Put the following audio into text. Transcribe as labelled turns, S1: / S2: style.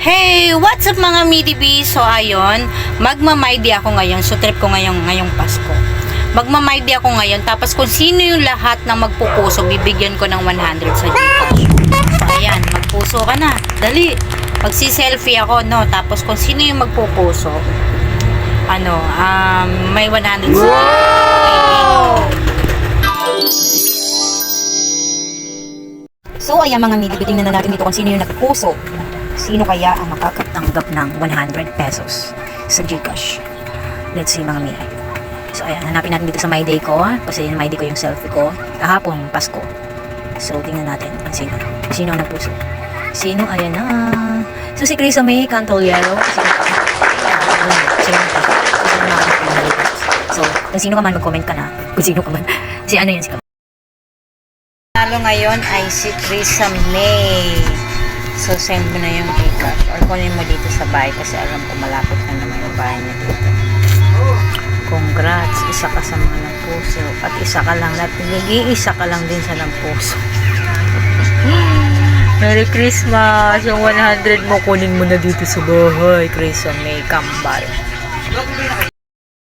S1: Hey, what's up mga MIDB? So ayun, magmamaydi ako ngayon. So trip ko ngayon ngayong Pasko. Magmamaydi ako ngayon. Tapos kung sino yung lahat ng magpupuso, bibigyan ko ng 100 sa Gcash. So ayan, magpuso ka na. Dali. Magsi-selfie ako, no? Tapos kung sino yung magpupuso, ano, um, may 100 sa
S2: So, ayan mga midi, tingnan na natin dito kung sino yung nagpuso. Sino kaya ang makakatanggap ng 100 pesos sa Gcash? Let's see mga midi. So, ayan, hanapin natin dito sa My Day ko. Kasi yung My Day ko yung selfie ko. Kahapon, Pasko. So, tingnan natin kung sino. Sino ang nagpuso. Sino? Ayan na. So, si Krisa May Cantoliero. Sino pa? Ayan, sino pa? Sino na ako ng 100 pesos. So, kung sino ka man, mag-comment ka na. Kung sino ka man. Si ano yun, si
S1: Nalo ngayon ay si Krisa May. So, send mo na yung Gcash. Or kunin mo dito sa bahay kasi alam ko malapit na naman yung bahay niya dito. Congrats! Isa ka sa mga nagpuso. At isa ka lang. At nag-iisa ka lang din sa nagpuso. Merry Christmas! Yung 100 mo, kunin mo na dito sa bahay. Krisa May Kambal.